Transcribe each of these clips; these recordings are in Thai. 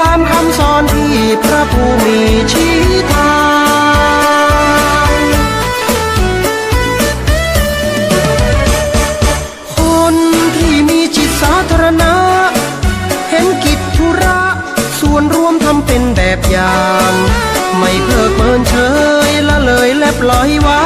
ตามคำสอนที่พระผู้มีชี้ทางคนที่มีจิตสาธารณะ เห็นกิจธุระ ส่วนรวมทำเป็นแบบอย่าง ไม่เพิกเมินเฉยละเลยและปล่อยวาง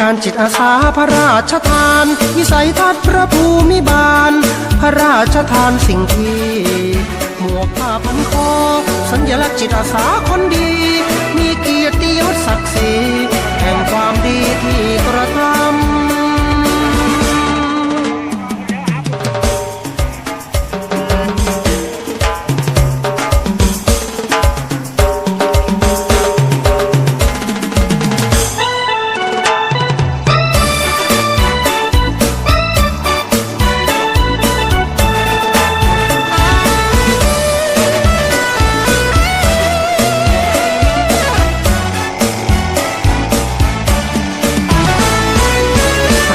การจิตอาสาพระราชทาน วิสัยทัศน์พระภูมิบาล พระราชทานสิ่งที่ หมวกผ้าพันคอ สัญลักษณ์จิตอาสาคนดี มีเกียรติยศศักดิ์ศรีแห่ง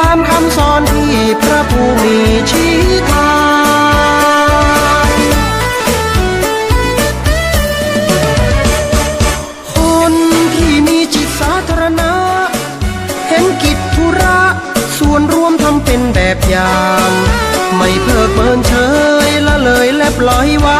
ตามคำสอนที่พระผู้มีชี้ทางคนที่มีจิตสาธารณะ เห็นกิจธุระส่วนรวมทำเป็นแบบอย่าง ไม่เพิกเมินเฉยละเลยและปล่อยวาง